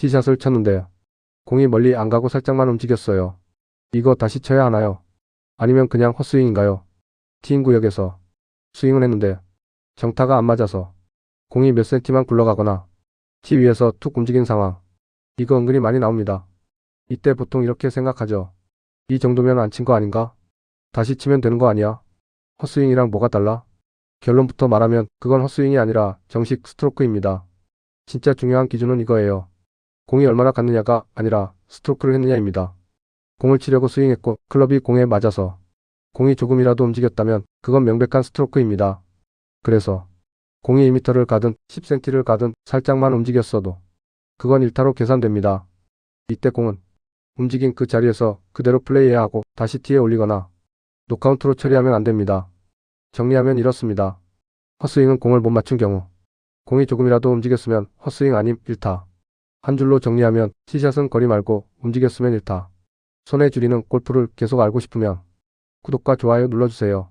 티샷을 쳤는데 공이 멀리 안 가고 살짝만 움직였어요. 이거 다시 쳐야 하나요? 아니면 그냥 헛스윙인가요? 티인 구역에서 스윙을 했는데 정타가 안 맞아서 공이 몇 센티만 굴러가거나 티 위에서 툭 움직인 상황. 이거 은근히 많이 나옵니다. 이때 보통 이렇게 생각하죠. 이 정도면 안 친 거 아닌가? 다시 치면 되는 거 아니야? 헛스윙이랑 뭐가 달라? 결론부터 말하면 그건 헛스윙이 아니라 정식 스트로크입니다. 진짜 중요한 기준은 이거예요. 공이 얼마나 갔느냐가 아니라 스트로크를 했느냐입니다. 공을 치려고 스윙했고 클럽이 공에 맞아서 공이 조금이라도 움직였다면 그건 명백한 스트로크입니다. 그래서 공이 2m를 가든 10cm를 가든 살짝만 움직였어도 그건 1타로 계산됩니다. 이때 공은 움직인 그 자리에서 그대로 플레이해야 하고 다시 티에 올리거나 노카운트로 처리하면 안 됩니다. 정리하면 이렇습니다. 헛스윙은 공을 못 맞춘 경우 공이 조금이라도 움직였으면 헛스윙 아님 1타. 한 줄로 정리하면 티샷은 거리 말고 움직였으면 1타. 손에 줄이는 골프를 계속 알고 싶으면 구독과 좋아요 눌러주세요.